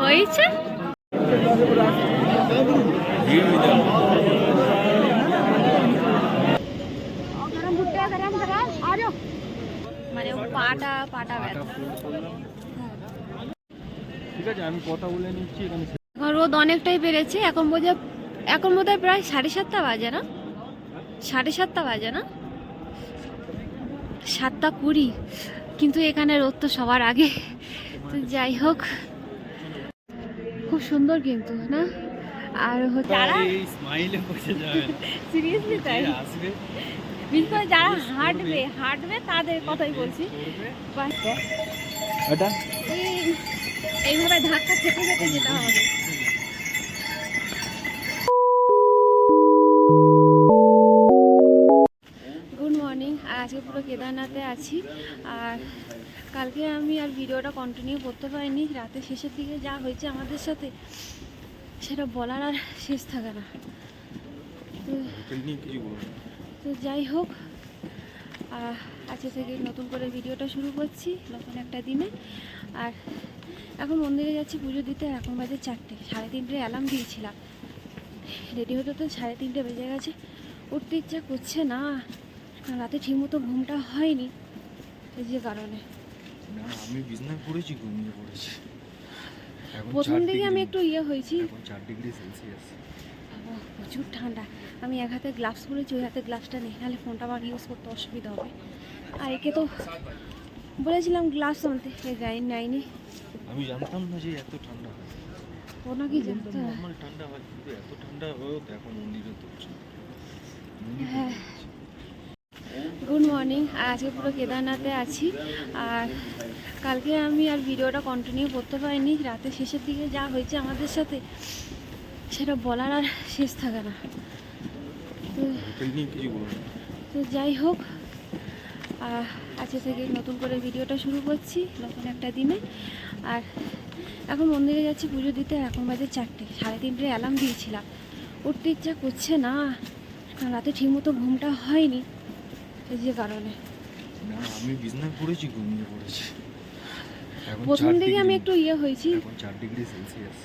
হয়েছে? মানে পাটা পাটা ঠিক আছে আমি কথা বলে নিচ্ছি এখানে এখন রোদ অনেকটাই বেড়েছে এখন বোঝা এখন বোধ হয় প্রায় সাড়ে সাতটা বাজে না? সাড়ে সাতটা বাজে না? সাতটা কুড়ি। কিন্তু এখানে রোদ তো সবার আগে। তো যাই হোক খুব সুন্দর কিন্তু না? আর হচ্ছে যারা স্মাইলে বসে যাবে সিরিয়াসলি তাই? আসবে? বিশেষ করে যারা হাঁটবে হাঁটবে তাদের কথাই বলছি। এটা এইভাবে ধাক্কা খেতে খেতে যেতে হবে। গুড মর্নিং আর আজকে পুরো কেদারনাথে আছি। আর কালকে আমি আর ভিডিওটা কন্টিনিউ করতে পারিনি। রাতের শেষের দিকে যা হয়েছে আমাদের সাথে সেটা বলার আর শেষ থাকে না। তো যাই হোক আজকে থেকে নতুন করে ভিডিওটা শুরু করছি নতুন একটা দিনে। আর এখন মন্দিরে যাচ্ছি পুজো দিতে এখন বাজে চারটে সাড়ে তিনটে অ্যালার্ম দিয়েছিলাম। রেডি হতে তো সাড়ে তিনটে বেজে গেছে উঠতে ইচ্ছা করছে না। রাতে ঠিকমতো ঘুমটা হয়নি এই যে কারণে। না আমি বিজনেস করেছি ঘুমিয়ে পড়েছি। প্রথম দিকে আমি একটু ইয়ে হয়েছি। এখন চার ডিগ্রি সেলসিয়াস প্রচুর ঠান্ডা। আমি এক হাতে গ্লাভস পরেছি ওই হাতে গ্লাভসটা নেই নাহলে ফোনটা আমার ইউজ করতে অসুবিধা হবে। আর একে তো বলেছিলাম গ্লাভস আনতে এ গায়ে নেয়নি। আমি জানতাম না যে এত ঠান্ডা হয়। ও নাকি জানতো? না। নর্মাল ঠান্ডা হয় কিন্তু এত ঠান্ডা হয়েও দেখো মন্দিরে তো হ্যাঁ। গুড মর্নিং আর আজকে পুরো কেদারনাথে আছি। আর কালকে আমি আর ভিডিওটা কন্টিনিউ করতে পারিনি। রাতের শেষের দিকে যা হয়েছে আমাদের সাথে সেটা বলার আর শেষ থাকে না। তো যাই হোক আজকে থেকে নতুন করে ভিডিওটা শুরু করছি নতুন একটা দিনে। আর এখন মন্দিরে যাচ্ছি পুজো দিতে। এখন বাজে চারটে সাড়ে তিনটে অ্যালার্ম দিয়েছিলাম। উঠতে ইচ্ছা করছে না। কারণ রাতে ঠিকমতো ঘুমটা হয়নি। এই যে কারণে। না আমি বিজনেস করেছি ঘুমিয়ে পড়েছি। প্রথম দিকে আমি একটু ইয়ে হয়েছি। এখন চার ডিগ্রি সেলসিয়াস।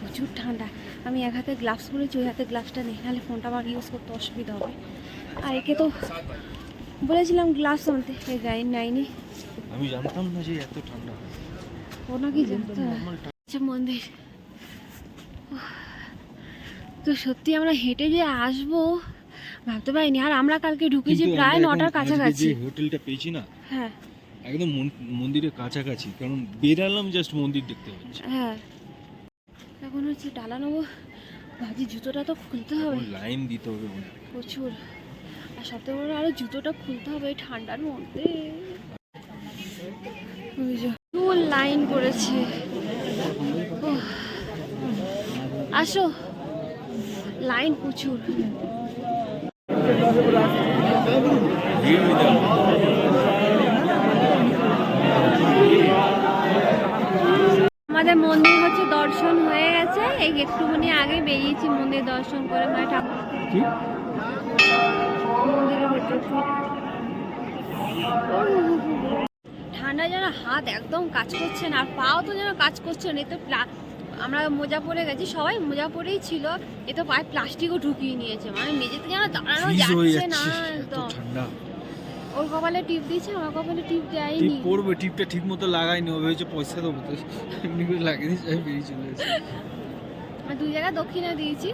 প্রচুর ঠান্ডা। আমি এক হাতে গ্লাভস পরেছি ওই হাতে গ্লাভসটা নেই। নাহলে ফোনটা আমার ইউজ করতে অসুবিধা হবে। আর একে তো বলেছিলাম গ্লাভস আনতে। এ গায়ে নেয়নি। আমি জানতাম না যে এত ঠান্ডা। ও নাকি জানতো আচ্ছা মন্দির। তো সত্যি আমরা হেঁটে যে আসব ভাবতে পারিনি। আর আমরা কালকে ঢুকেছি প্রায় নটার কাছাকাছি। হোটেলটা পেয়েছি না হ্যাঁ। একদম মন- মন্দিরের কাছাকাছি কারণ বেরালাম জাস্ট মন্দির দেখতে পাচ্ছি হ্যাঁ। এখন হচ্ছে ডালা নেব। ভাবছি জুতোটা তো খুলতে হবে। লাইন দিতে হবে প্রচুর। আর সবথেকে বড় আরও জুতোটা খুলতে হবে ঠান্ডার মধ্যে। ফুল লাইন উফ। আসো। লাইন প্রচুর। আমাদের মন্দির হচ্ছে দর্শন হয়ে গেছে। এই একটুখানি আগে বেরিয়েছি মন্দির দর্শন করে মানে ঠাকুর। ঠান্ডা যেন হাত একদম কাজ করছে না আর পাও তো যেন কাজ করছে না এ তো প্লা- আমরা মোজা পরে গেছি সবাই মোজা পরেই ছিল। এ তো পায়ে প্লাস্টিকও ঢুকিয়ে নিয়েছে। মানে নিজেতে যেন দাঁড়ানো যাচ্ছে না একদম। ওর কপালে টিপ দিয়েছে আমার কপালে টিপ টিপ দেয়নি পড়বে টিপটা ঠিক মতো লাগাইনি ও ভেবেছে পয়সা দেবো তো। এমনি করে লাগিয়ে দিয়েছে আমি বেরিয়ে চলে এসেছি দুই জায়গায় দক্ষিণে দিয়েছি।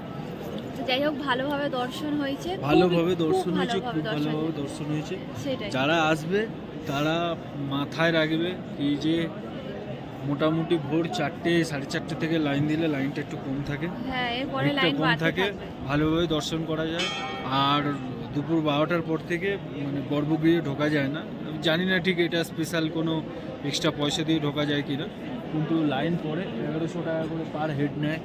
যাই হোক ভালোভাবে দর্শন হয়েছে। ভালোভাবে দর্শন হয়েছে খুব ভালোভাবে দর্শন হয়েছে। যারা আসবে তারা মাথায় রাখবে এই যে মোটামুটি ভোর চারটে সাড়ে চারটে থেকে লাইন দিলে লাইনটা একটু কম থাকে। হ্যাঁ ভিড়টা কম থাকে ভালোভাবে দর্শন করা যায়। আর দুপুর বারোটার পর থেকে মানে গর্ভগৃহে ঢোকা যায় না। আমি জানি না ঠিক এটা স্পেশাল কোনো এক্সট্রা পয়সা দিয়ে ঢোকা যায় কিনা। কিন্তু লাইন পরে এগারোশো টাকা করে পার হেড নেয়।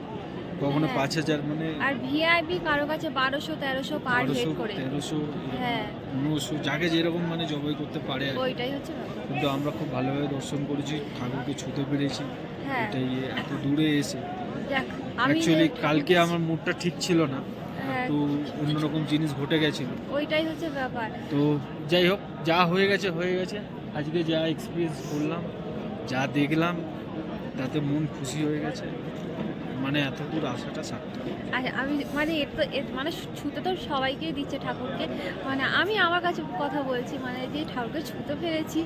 কখনো হ্যাঁ। পাঁচ হাজার মানে আর ভিআইপি কারও কাছে বারোশো তেরোশো পার হেড করে। তেরোশো হ্যাঁ। পনেরোশো যাকে যেরকম মানে জবাই করতে পারে। ওইটাই হচ্ছে কিন্তু আমরা খুব ভালোভাবে দর্শন করেছি ঠাকুরকে ছুতে পেরেছি। হ্যাঁ। এটাই এত দূরে এসে। অ্যাকচুয়ালি কালকে আমার মুডটা ঠিক ছিল না। হ্যাঁ, তো অন্যরকম জিনিস ঘটে গেছিল। ওইটাই হচ্ছে ব্যাপার। তো যাই হোক যা হয়ে গেছে হয়ে গেছে। আজকে যা এক্সপিরিয়েন্স করলাম যা দেখলাম তাতে মন খুশি হয়ে গেছে। মানে এত দূর আসাটা সার্থক আর আমি মানে এর তো মানে ছুতে তো সবাইকেই দিচ্ছে ঠাকুরকে। মানে আমি আমার কাছে কথা বলছি মানে যে ঠাকুরকে ছুতে পেরেছি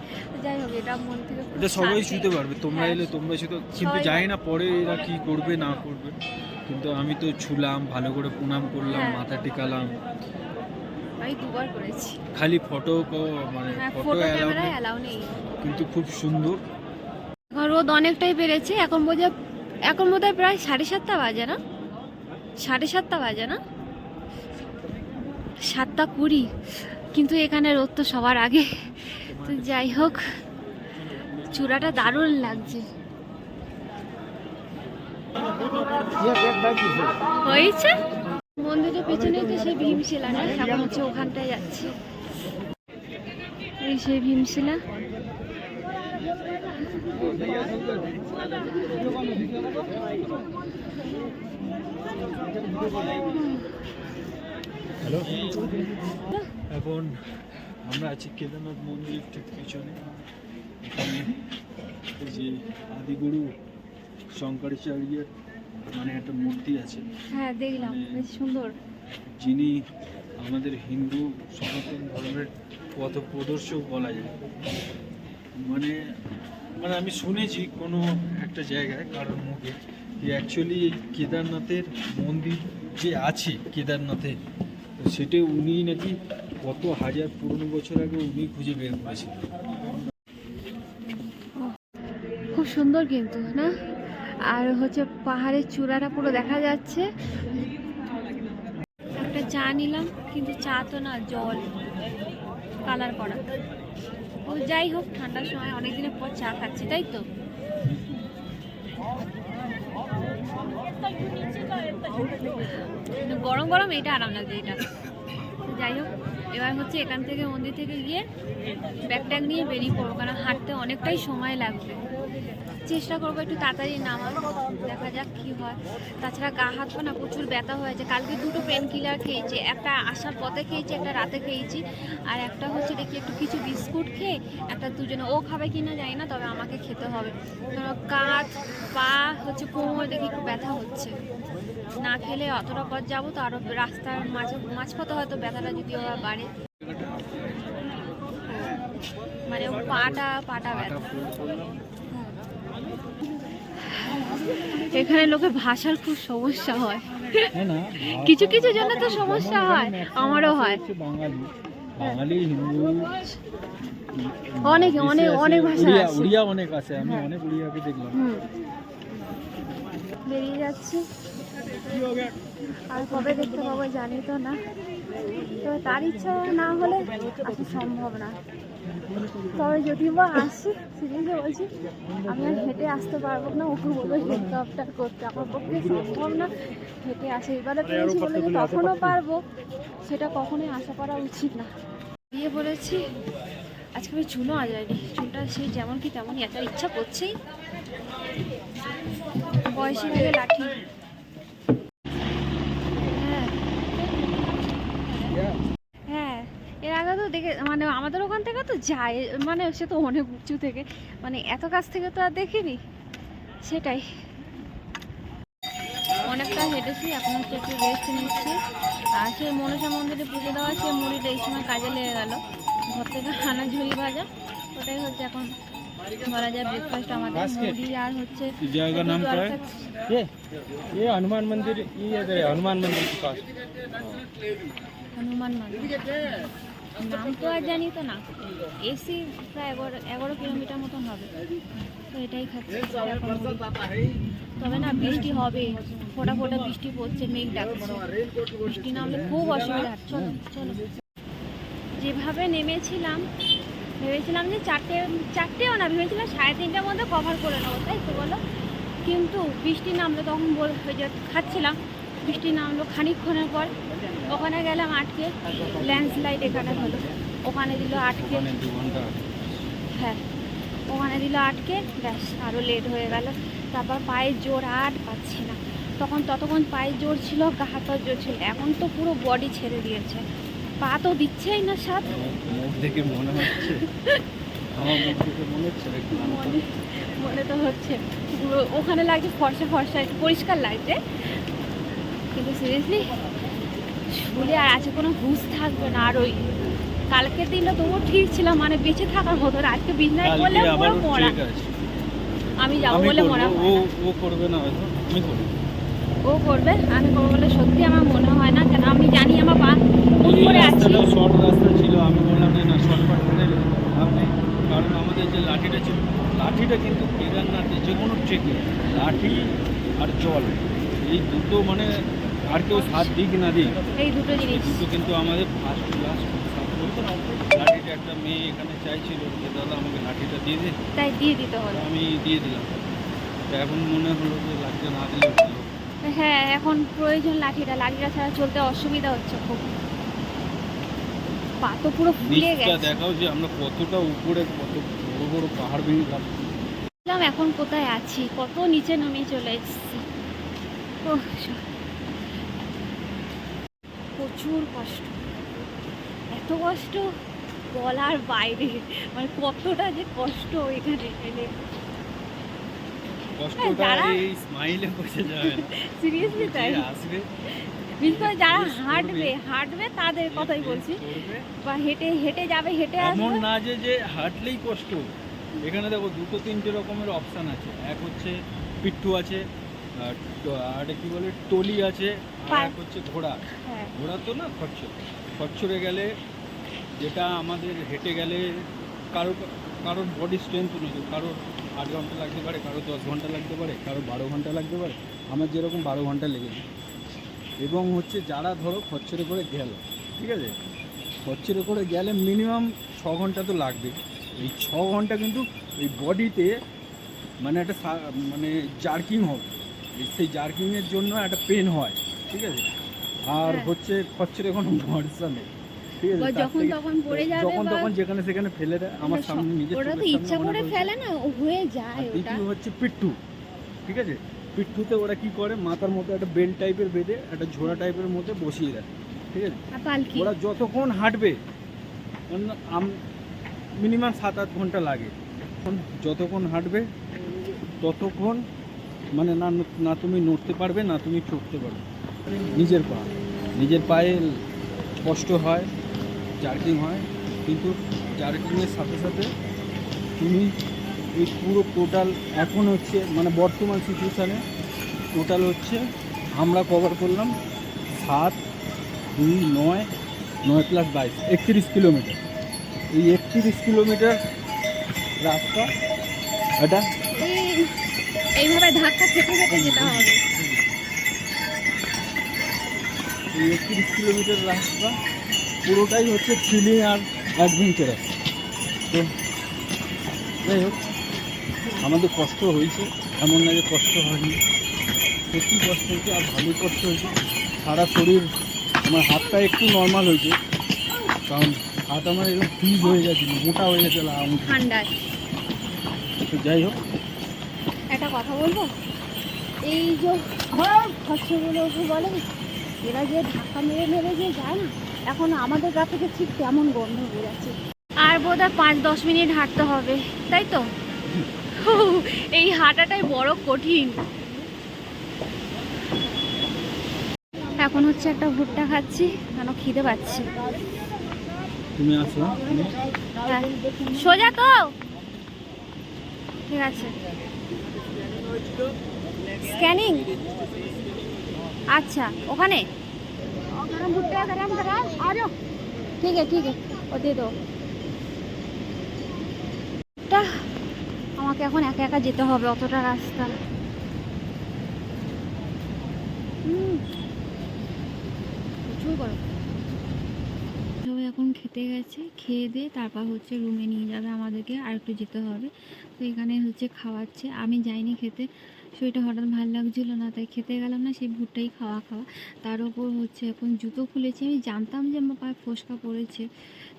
যাই হোক এটা মন থেকে এটা সবাই। ছুতে পারবে তোমরা হ্যাঁ, এলে তোমরা ছুতে কিন্তু জানি না পরে এরা কি করবে না করবে। কিন্তু আমি তো ছুলাম ভালো করে প্রণাম করলাম হ্যাঁ। মাথা টিকালাম। আমি দুবার করেছি। খালি ফটো মানে ফটো অ্যালাউ নেই। কিন্তু খুব সুন্দর। রোদ অনেকটাই বেড়েছে এখন বোঝা এখন বোধ হয় প্রায় সাড়ে সাতটা বাজে না? সাড়ে সাতটা বাজে না? সাতটা কুড়ি। কিন্তু এখানে রোদ তো সবার আগে। তো যাই হোক, চূড়াটা দারুণ লাগছে। হয়েছে? মন্দিরের পেছনে তো সেই ভীমশিলাটা এখন হচ্ছে ওখানটায় যাচ্ছি। এই সেই ভীমশিলা। এখন আমরা আছি কেদারনাথ মন্দির ঠিক পিছনে। এখানে যে আদিগুরু শঙ্করাচার্যের মানে একটা মূর্তি আছে। হ্যাঁ দেখলাম বেশ সুন্দর। যিনি আমাদের হিন্দু সনাতন ধর্মের পথ প্রদর্শক বলা যায়। মানে মানে আমি শুনেছি কোনো একটা জায়গায় কারোর মুখে যে অ্যাকচুয়ালি কেদারনাথের মন্দির যে আছে কেদারনাথে তো সেটা উনি নাকি কত হাজার পুরনো বছর আগে উনি খুঁজে বের করেছিলেন। খুব সুন্দর কিন্তু, না? আর হচ্ছে পাহাড়ের চূড়াটা পুরো দেখা যাচ্ছে। একটা চা নিলাম, কিন্তু চা তো না, জল, কালার করা। যাই হোক, ঠান্ডার সময় অনেক দিনের পর চা খাচ্ছি, তাই তো? গরম গরম এটা আরাম লাগছে এটা। যাই হোক, এবার হচ্ছে এখান থেকে মন্দির থেকে গিয়ে ব্যাগ ট্যাগ নিয়ে বেরিয়ে পড়ব, কারণ হাঁটতে অনেকটাই সময় লাগবে। চেষ্টা করব একটু তাড়াতাড়ি নামার। দেখা যাক কি হয়। তাছাড়া গা হাত না প্রচুর ব্যথা হয়েছে। কালকে দুটো পেন কিলার খেয়েছি। একটা আসার পথে খেয়েছি, একটা রাতে খেয়েছি। আর একটা হচ্ছে দেখি একটু কিছু বিস্কুট খেয়ে একটা দুজনে, ও খাবে কি না জানি না, তবে আমাকে খেতে হবে। কাঁধ, পা, হচ্ছে কোমর দেখি একটু ব্যথা হচ্ছে। না খেলে অতটা পথ যাব তো আরও রাস্তার মাঝে, মাঝপথে হয়তো ব্যথাটা যদি আবার বাড়ে। মানে পাটা পাটা ব্যথা। এখানে লোকে ভাষার খুব সমস্যা হয়। কিছু কিছু জন্য তো সমস্যা হয় আমারও হয়। বাঙালি। বাঙালি হিন্দু অনেক অনেক অনেক ভাষা আছে। উড়িয়া অনেক আছে আমি হ্যাঁ। অনেক উড়িয়াকে দেখলাম। বেরিয়ে যাচ্ছি। আর কবে দেখতে পাবো জানি তো না। তো তার ইচ্ছা না হলে আসা সম্ভব না। তবে যদি বা আসি সিরিজে বলছি আমি আর হেঁটে আসতে পারব না ওকে বলব হেলিকপ্টার করতে। আমার পক্ষে সম্ভব না হেঁটে আসে। এবারে পেয়েছি বলে যে কখনো পারব। সেটা কখনোই আশা করা উচিত না। দিয়ে বলেছি আজকে আমি চুলও আজ যায়নি চুলটা সেই যেমন কি তেমনই একটা ইচ্ছা করছেই। বয়সের আগে লাঠি হ্যাঁ হ্যাঁ এর আগে তো দেখে মানে আমাদের ওখান থেকে তো যায় মানে সে তো অনেক উঁচু থেকে মানে এত কাছ থেকে তো আর দেখিনি সেটাই অনেকটা হেঁটেছি এখন হচ্ছে একটু রেস্ট নিচ্ছি আর সে মনসা মন্দিরে পুজো দেওয়া সে মুড়িটা এই সময় কাজে লেগে গেল ঘর থেকে আনা ঝুড়ি ভাজা ওটাই হচ্ছে এখন বলা যায় ব্রেকফাস্ট আমাদের Basket? মুড়ি আর হচ্ছে इस जगह का नाम क्या है ये ये हनुमान मंदिर ये इधर है हनुमान मंदिर के पास হনুমান মন্দির নাম তো আর জানি তো না। এসি প্রায় এগারো এগারো কিলোমিটার মতন হবে। তো এটাই খাচ্ছি। তবে না বৃষ্টি হবে। ফোটা ফোটা বৃষ্টি পড়ছে, মেঘ ডাকছে। বৃষ্টি না নামলে খুব অসুবিধা চলো চলো। যেভাবে নেমেছিলাম, ভেবেছিলাম যে চারটে চারটেও না, ভেবেছিলাম সাড়ে তিনটার মধ্যে কভার করে নেব, তাই তো বলো? কিন্তু বৃষ্টি নামলো তখন বল খাচ্ছিলাম। বৃষ্টি নামলো খানিকক্ষণের পর ওখানে গেলাম আটকে ল্যান্ডস্লাইড এখানে হলো। ওখানে দিল আটকে। হ্যাঁ ওখানে দিল আটকে ব্যাস আরও লেট হয়ে গেল। তারপর পায়ের জোর আর পাচ্ছি না। তখন ততক্ষণ পায়ের জোর ছিল গা হাতের জোর ছিল। এখন তো পুরো বডি ছেড়ে দিয়েছে। পা তো দিচ্ছেই না সাথ মুখ দেখে মনে হচ্ছে। মনে তো হচ্ছে। ওখানে লাগছে ফর্সা ফর্সা। একটু পরিষ্কার লাগছে। কিন্তু সিরিয়াসলি শুলে আর আছে কোনো হুঁশ থাকবে না। আর ওই কালকের দিনটা তবুও ঠিক ছিলাম মানে বেঁচে থাকার মতো আর আজকে বিজনেস করলে পুরো মরা। আমি যাব বলে মনে হয় ও ও করবে না হয়তো। আমি করব। ও করবে আমি করব বলে সত্যি আমার মনে হয় না। কেন আমি জানি আমার পা করে আছি। শর্ট রাস্তা ছিল আমি বললাম না শর্টকাট করে নেই। কারণ আমাদের যে লাঠিটা ছিল লাঠিটা কিন্তু কেদারনাথে যে কোনো ট্রেকে লাঠি আর জল এই দুটো মানে আর কেউ সাথ দিক না দিক এই দুটো জিনিস। দুটো কিন্তু আমাদের ফার্স্ট লাস্ট লাঠিটা একটা মেয়ে এখানে চাইছিল যে দাদা আমাকে লাঠিটা দিয়ে দে। তাই দিয়ে দিতে হলো আমি দিয়ে দিলাম। তো এখন মনে হলো যে লাঠিটা না দিলে হ্যাঁ এখন প্রয়োজন লাঠিটা। লাঠিটা ছাড়া চলতে অসুবিধা হচ্ছে খুব। পা তো পুরো ফুলে গেছে। দেখাও যে আমরা কতটা উপরে কত বড় বড় পাহাড় ভেঙে গেলাম এখন কোথায় আছি? কত নিচে নামিয়ে চলে এসেছি। ও প্রচুর কষ্ট। এত কষ্ট বলার বাইরে মানে কতটা যে কষ্ট এখানে এলে। সিরিয়াসলি তাই? বিশেষ করে যারা হাঁটবে হাঁটবে তাদের কথাই বলছি। বা হেঁটে হেঁটে যাবে হেঁটে এমন না যে যে হাঁটলেই কষ্ট। এখানে দেখো দুটো তিনটে রকমের অপশান আছে। এক হচ্ছে পিট্টু আছে আর আর কি বলে টলি আছে আর এক হচ্ছে ঘোড়া। হ্যাঁ। ঘোড়া তো না খরচর খরচরে গেলে যেটা আমাদের হেঁটে গেলে কারও কারোর বডি স্ট্রেংথ অনুযায়ী কারোর আট ঘণ্টা লাগতে পারে কারও দশ ঘণ্টা লাগতে পারে কারও বারো ঘণ্টা লাগতে পারে। আমার যেরকম বারো ঘণ্টা লেগেছে এবং হচ্ছে যারা ধরো খরচরে করে গেল ঠিক আছে? খরচরে করে গেলে মিনিমাম ছ ঘণ্টা তো লাগবে। এই ছ ঘণ্টা কিন্তু এই বডিতে মানে একটা মানে জার্কিং হবে। সেই জার্কিংয়ের জন্য একটা পেন হয় ঠিক আছে? আর হ্যাঁ। হচ্ছে খরচরে কোনো ভরসা নেই ঠিক আছে? যখন তখন পড়ে যাবে যখন তখন যেখানে সেখানে ফেলে দেয় আমার সামনে সব- নিজের তো ইচ্ছা করে ফেলে না হয়ে যায় ওটা। হচ্ছে পিট্টু ঠিক আছে? পিট্টুতে ওরা কি করে মাথার মধ্যে একটা বেল্ট টাইপের বেঁধে একটা ঝোড়া টাইপের মধ্যে বসিয়ে দেয় ঠিক আছে? ওরা যতক্ষণ হাঁটবে মিনিমাম সাত আট ঘণ্টা লাগে। যতক্ষণ হাঁটবে ততক্ষণ মানে না না তুমি নড়তে পারবে, না তুমি চড়তে পারবে। নিজের পা। নিজের পায়ে কষ্ট হয়, জার্কিং হয়, কিন্তু জার্কিংয়ের সাথে সাথে তুমি এই পুরো টোটাল এখন হচ্ছে মানে বর্তমান সিচুয়েশানে টোটাল হচ্ছে, আমরা কভার করলাম সাত, দুই, নয় নয় প্লাস বাইশ, একত্রিশ কিলোমিটার এই একত্রিশ কিলোমিটার রাস্তা, এটা এইভাবে ধাক্কা খেতে খেতে যেতে হবে। একত্রিশ কিলোমিটার রাস্তা পুরোটাই হচ্ছে থ্রিলিং আর অ্যাডভেঞ্চারাস তো যাই হোক আমাদের কষ্ট হয়েছে এমন না যে কষ্ট হয়নি। সত্যি কষ্ট হয়েছে আর ভালোই কষ্ট হয়েছে। সারা শরীর আমার হাতটা একটু নর্মাল হয়েছে। কারণ হাত আমার এরকম ফ্রিজ হয়ে গেছিল মোটা হয়ে গেছিল ঠান্ডায়। তো যাই হোক একটা কথা বলব? এই যে খরচগুলো ওকে বলে এরা যে ধাক্কা মেরে মেরে যে যায় না এখন আমাদের গা থেকে ঠিক তেমন গন্ধ বেরাচ্ছে আর বোধহয় পাঁচ দশ মিনিট হাঁটতে হবে তাই তো? এই হাঁটাটাই বড় কঠিন। এখন হচ্ছে একটা ভুট্টা খাচ্ছি কেন খিদে পাচ্ছি। তুমি আসো হ্যাঁ। সোজা তো? ঠিক আছে। স্ক্যানিং अच्छा ওখানে ঠিক আছে ঠিক আছে ও দিয়ে দাও টা আমাকে এখন একা একা যেতে হবে অতটা রাস্তা হুম, প্রচুর গরম সবাই এখন খেতে গেছে, খেয়ে দিয়ে তারপর হচ্ছে রুমে নিয়ে যাবে আমাদেরকে আর একটু যেতে হবে। তো এখানে হচ্ছে খাওয়াচ্ছে। আমি যাইনি খেতে, শরীরটা হঠাৎ ভালো লাগছিল না, তাই খেতে গেলাম না, সেই ভুট্টাই খাওয়া খাওয়া। তার উপর হচ্ছে এখন জুতো খুলেছি। আমি জানতাম যে আমার পায়ে ফোসকা পড়েছে।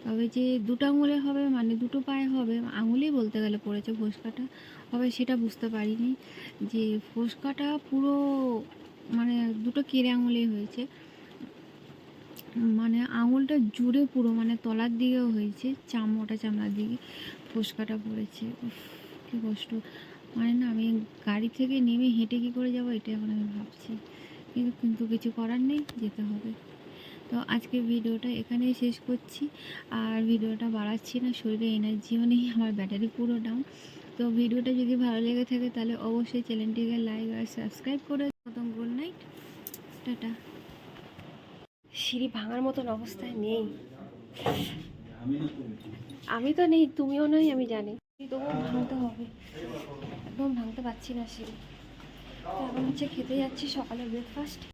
তবে যে দুটো আঙুলে হবে মানে দুটো পায়ে হবে, আঙুলেই বলতে গেলে পড়েছে ফোসকাটা। হবে সেটা বুঝতে পারিনি যে ফোসকাটা পুরো মানে দুটো কেড়ে আঙুলেই হয়েছে। মানে আঙুলটা জুড়ে পুরো মানে তলার দিকেও হয়েছে, চামড়াটা চামড়ার দিকে ফোসকাটা পড়েছে। কি কষ্ট। মানে না, আমি গাড়ি থেকে নেমে হেঁটে কী করে যাব এটা এখন আমি ভাবছি। কিন্তু কিন্তু কিছু করার নেই, যেতে হবে। তো আজকে ভিডিওটা এখানেই শেষ করছি। আর ভিডিওটা বাড়াচ্ছি না, শরীরে এনার্জিও নেই, আমার ব্যাটারি পুরো ডাউন তো ভিডিওটা যদি ভালো লেগে থাকে তাহলে অবশ্যই চ্যানেলটিকে লাইক আর সাবস্ক্রাইব করে মতন গুড নাইট টাটা। সিঁড়ি ভাঙার মতন অবস্থায় নেই। আমি তো নেই, তুমিও নই, আমি জানি। তবুও ভাঙতে হবে। একদম ভাঙতে পারছি না সিঁড়ি। এখন হচ্ছে খেতে যাচ্ছি সকালে ব্রেকফাস্ট